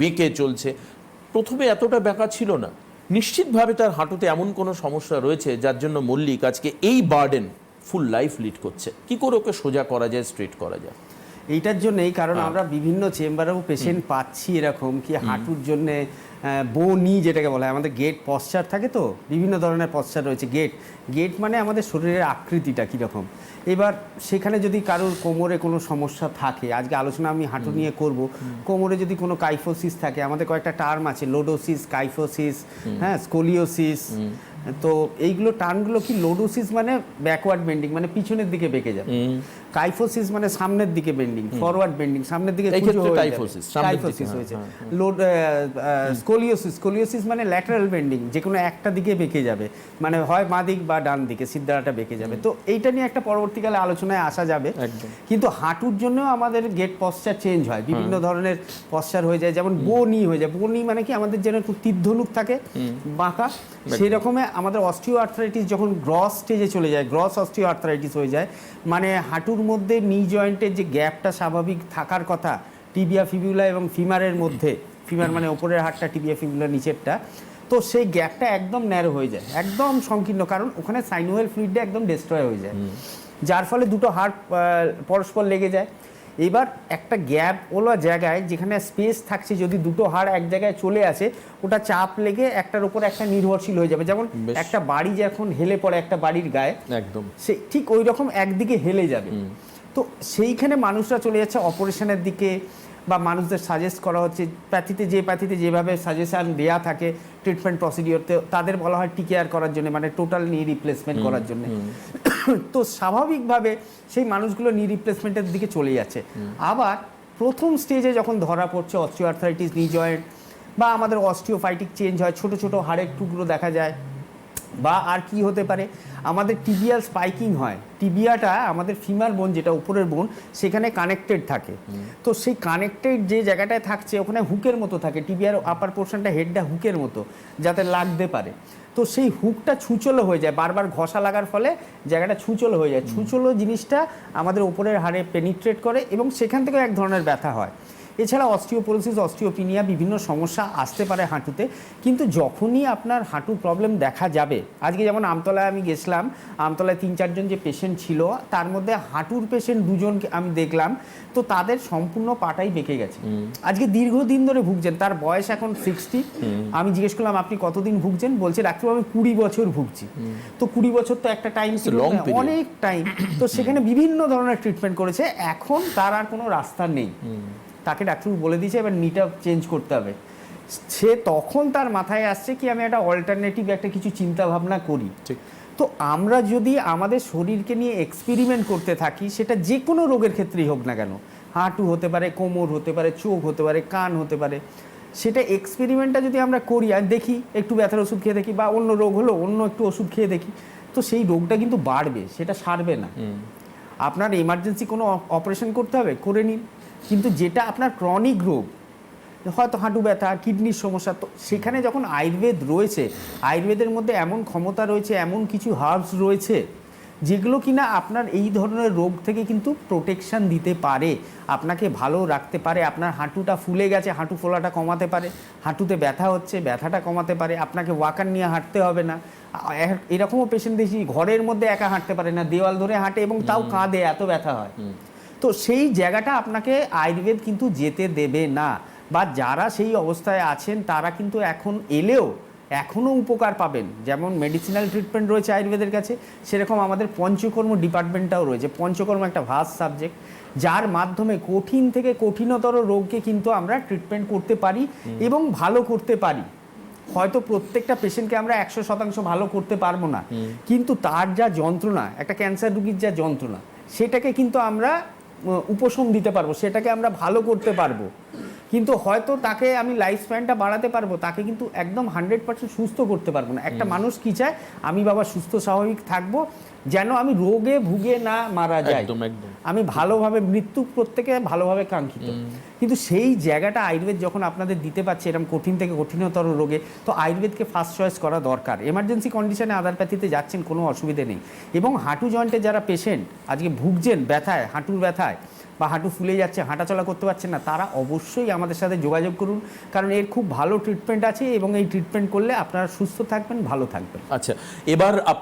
বেঁকে চলছে। প্রথমে এতটা বেঁকা ছিল না। নিশ্চিতভাবে তার হাঁটুতে এমন কোনো সমস্যা রয়েছে যার জন্য মল্লিক আজকে এই বার্ডেন ফুল লাইফ লিড করছে। কি করে ওকে সোজা করা যায়, স্ট্রেট করা যায়? এইটার জন্যই কারণ হ্যাঁ। আমরা বিভিন্ন চেম্বারেও পেশেন্ট পাচ্ছি এরকম কি হাঁটুর জন্যে বো নি যেটাকে বলা হয় আমাদের গেট পশ্চার থাকে তো? বিভিন্ন ধরনের পশ্চার রয়েছে গেট গেট মানে আমাদের শরীরের আকৃতিটা কীরকম। এবার সেখানে যদি কারোর কোমরে কোনো সমস্যা থাকে আজকে আলোচনা আমি হাঁটু নিয়ে করব। কোমরে যদি কোনো কাইফোসিস থাকে আমাদের কয়েকটা টার্ম আছে লোডোসিস কাইফোসিস হ্যাঁ স্কোলিওসিস তো এইগুলো টার্মগুলো কি লোডোসিস মানে ব্যাকওয়ার্ড বেন্ডিং মানে পিছনের দিকে বেঁকে যাবে। কাইফোসিস মানে সামনের দিকে বেন্ডিং ফরওয়ার্ড বেন্ডিং সামনের দিকে কুঁজো ক্ষেত্রে হয়ে দিকে, Kyphosis হ্যাঁ, হয়েছে। হ্যাঁ, লোড স্কোলিওসিস স্কোলিওসিস মানে ল্যাটারাল বেন্ডিং যে কোনো একটা দিকে বেঁকে যাবে। মানে হয় বাঁ দিক বা ডান দিকে সিদ্ধারাটা বেঁকে যাবে। তো এইটা নিয়ে একটা পরবর্তীকালে আলোচনায় আসা যাবে। কিন্তু হাঁটুর জন্যও আমাদের গেট পশ্চার চেঞ্জ হয়। বিভিন্ন ধরনের পশ্চার হয়ে যায় যেমন বনি হয়ে যায়। বনি মানে কি? আমাদের যেন একটু তীর্ধনুক থাকে বাঁকা। সেই রকমে আমাদের অস্টিও আর্থ্রাইটিস যখন গ্রস স্টেজে চলে যায় গ্রস অস্টিও আর্থ্রাইটিস হয়ে যায় মানে হাঁটুর মধ্যে নি জয়েন্টের যে গ্যাপটা স্বাভাবিক থাকার কথা টিবিয়া ফিবিউলা এবং ফিমারের মধ্যে ফিমার মানে ওপরের হাড়টা টিবিয়া ফিবিউলা নিচেরটা তো সেই গ্যাপটা একদম ন্যারো হয়ে যায় একদম সংকীর্ণ কারণ ওখানে সাইনোয়েল ফ্লুইডটা একদম ডিস্ট্রয় হয়ে যায়। যার ফলে দুটো হাড় পরস্পর লেগে যায়। এবার একটা গ্যাপ ওলা জায়গায় যেখানে স্পেস থাকছে যদি দুটো হাড় এক জায়গায় চলে আসে ওটা চাপ লেগে একটার উপর একটা নির্ভরশীল হয়ে যাবে। যেমন একটা বাড়ি যখন হেলে পড়ে একটা বাড়ির গায়ে একদম। সে ঠিক ওই রকম একদিকে হেলে যাবে। তো সেইখানে মানুষরা চলে যাচ্ছে অপারেশনের দিকে বা মানুষদের সাজেস্ট করা হচ্ছে প্যাথিতে যে প্যাথিতে যেভাবে সাজেশন দেয়া থাকে ট্রিটমেন্ট প্রসিডিওরতে তাদের বলা হয় টিকেয়ার করার জন্য মানে টোটাল নি রিপ্লেসমেন্ট করার জন্য। তো স্বাভাবিকভাবে সেই মানুষগুলো নি রিপ্লেসমেন্টের দিকে চলে যাচ্ছে। আবার প্রথম স্টেজে যখন ধরা পড়ছে অস্টিওআর্থাইটিস নি জয়েন্ট বা আমাদের অস্টিওফাইটিক চেঞ্জ হয়, ছোট ছোট হাড়ের টুকরো দেখা যায় বা আর কি হতে পারে? আমাদের টিবিয়াল স্পাইকিং হয়। টিবিয়াটা আমাদের ফিমার বোন যেটা উপরের বোন সেখানে কানেক্টেড থাকে। তো সেই কানেক্টেড যে জায়গাটায় থাকছে ওখানে হুকের মতো থাকে। টিবিয়ার আপার পোর্শনটা হেডটা হুকের মতো যাতে লাগতে পারে। তো সেই হুকটা ছুচলো হয়ে যায়। বারবার ঘষা লাগার ফলে জায়গাটা ছুচলো হয়ে যায়। ছুচলো জিনিসটা আমাদের উপরের হাড়ে পেনিট্রেট করে এবং সেখান থেকে এক ধরনের ব্যথা হয়। এছাড়া অস্টিওপোরোসিস অস্টিওপিনিয়া বিভিন্ন সমস্যা আসতে পারে হাঁটুতে। কিন্তু যখনই আপনার হাঁটু প্রবলেম দেখা যাবে আজকে যেমন আমতলায় আমি গেছিলাম আমতলায় তিন চারজন যে পেশেন্ট ছিল তার মধ্যে হাঁটুর পেশেন্ট দুজনকে আমি দেখলাম তো তাদের সম্পূর্ণ পাটাই বেঁকে গেছে। আজকে দীর্ঘদিন ধরে ভুগছেন তার বয়স এখন সিক্সটি আমি জিজ্ঞেস করলাম আপনি কতদিন ভুগছেন? বলছে ডাক্তারবাবু আমি কুড়ি বছর ভুগছি। তো কুড়ি বছর তো একটা টাইম period. অনেক টাইম তো সেখানে বিভিন্ন ধরনের ট্রিটমেন্ট করেছে এখন তার আর কোনো রাস্তা নেই। তাকে ডাক্তার বলে দিয়েছে এবার নিটা চেঞ্জ করতে হবে। সে তখন তার মাথায় আসছে কি আমি একটা অল্টারনেটিভ একটা কিছু চিন্তা ভাবনা করি। ঠিক। তো আমরা যদি আমাদের শরীরকে নিয়ে এক্সপেরিমেন্ট করতে থাকি সেটা যে কোনো রোগের ক্ষেত্রেই হোক না কেন। হাঁটু হতে পারে কোমর হতে পারে চোখ হতে পারে কান হতে পারে। সেটা এক্সপেরিমেন্টটা যদি আমরা করি আর দেখি একটু ব্যথার ওষুধ খেয়ে দেখি বা অন্য রোগ হলো অন্য একটু ওষুধ খেয়ে দেখি তো সেই রোগটা কিন্তু বাড়বে সেটা সারবে না। আপনার এমার্জেন্সি কোনো অপারেশন করতে হবে? করে নিন। কিন্তু যেটা আপনার ক্রনিক রোগ হয়তো হাঁটু ব্যথা কিডনির সমস্যা তো সেখানে যখন আয়ুর্বেদ রয়েছে আয়ুর্বেদের মধ্যে এমন ক্ষমতা রয়েছে এমন কিছু হার্বস রয়েছে যেগুলো কিনা আপনার এই ধরনের রোগ থেকে কিন্তু প্রোটেকশন দিতে পারে আপনাকে ভালো রাখতে পারে আপনার হাঁটুটা ফুলে গেছে হাঁটু ফোলাটা কমাতে পারে হাঁটুতে ব্যথা হচ্ছে ব্যথাটা কমাতে পারে আপনাকে ওয়াকার নিয়ে হাঁটতে হবে না এরকমও পেশেন্ট দেখি ঘরের মধ্যে একা হাঁটতে পারে না দেওয়াল ধরে হাঁটে এবং তাও কাঁদে এত ব্যথা হয়। তো সেই জায়গাটা আপনাকে আয়ুর্বেদ কিন্তু যেতে দেবে না। বা যারা সেই অবস্থায় আছেন তারা কিন্তু এখন এলেও এখনও উপকার পাবেন। যেমন মেডিসিনাল ট্রিটমেন্ট রয়েছে আয়ুর্বেদের কাছে সেরকম আমাদের পঞ্চকর্ম ডিপার্টমেন্টটাও রয়েছে। পঞ্চকর্ম একটা ভাস্ট সাবজেক্ট যার মাধ্যমে কঠিন থেকে কঠিনতর রোগকে কিন্তু আমরা ট্রিটমেন্ট করতে পারি এবং ভালো করতে পারি। হয়তো প্রত্যেকটা পেশেন্টকে আমরা একশো শতাংশ ভালো করতে পারব না। কিন্তু তার যা যন্ত্রণা একটা ক্যান্সার রুগীর যা যন্ত্রণা সেটাকে কিন্তু আমরা উপশম দিতে পারব সেটাকে আমরা ভালো করতে পারব। কিন্তু হয়তো তাকে আমি লাইফ স্প্যানটা বাড়াতে পারব তাকে কিন্তু একদম হান্ড্রেড পার্সেন্ট সুস্থ করতে পারব না। একটা মানুষ কি চায়? আমি বাবা সুস্থ স্বাভাবিক থাকব যেন আমি রোগে ভুগে না মারা যাই। আমি ভালোভাবে মৃত্যু প্রত্যেকে ভালোভাবে কাঙ্ক্ষিত। কিন্তু সেই জায়গাটা আয়ুর্বেদ যখন আপনাদের দিতে পারছে এরকম কঠিন থেকে কঠিনতর রোগে তো আয়ুর্বেদকে ফার্স্ট চয়েস করা দরকার। এমার্জেন্সি কন্ডিশনে আদারপ্যাথিতে যাচ্ছেন কোনো অসুবিধে নেই। এবং হাঁটু জয়েন্টে যারা পেশেন্ট আজকে ভুগছেন ব্যথায় হাঁটুর ব্যথায় বা হাঁটু ফুলে যাচ্ছে, হাঁটাচলা করতে পারছেন না, তারা অবশ্যই আমাদের সাথে যোগাযোগ করুন। কারণ এর খুব ভালো ট্রিটমেন্ট আছে এবং এই ট্রিটমেন্ট করলে আপনারা সুস্থ থাকবেন, ভালো থাকবেন। আচ্ছা এবার আপনার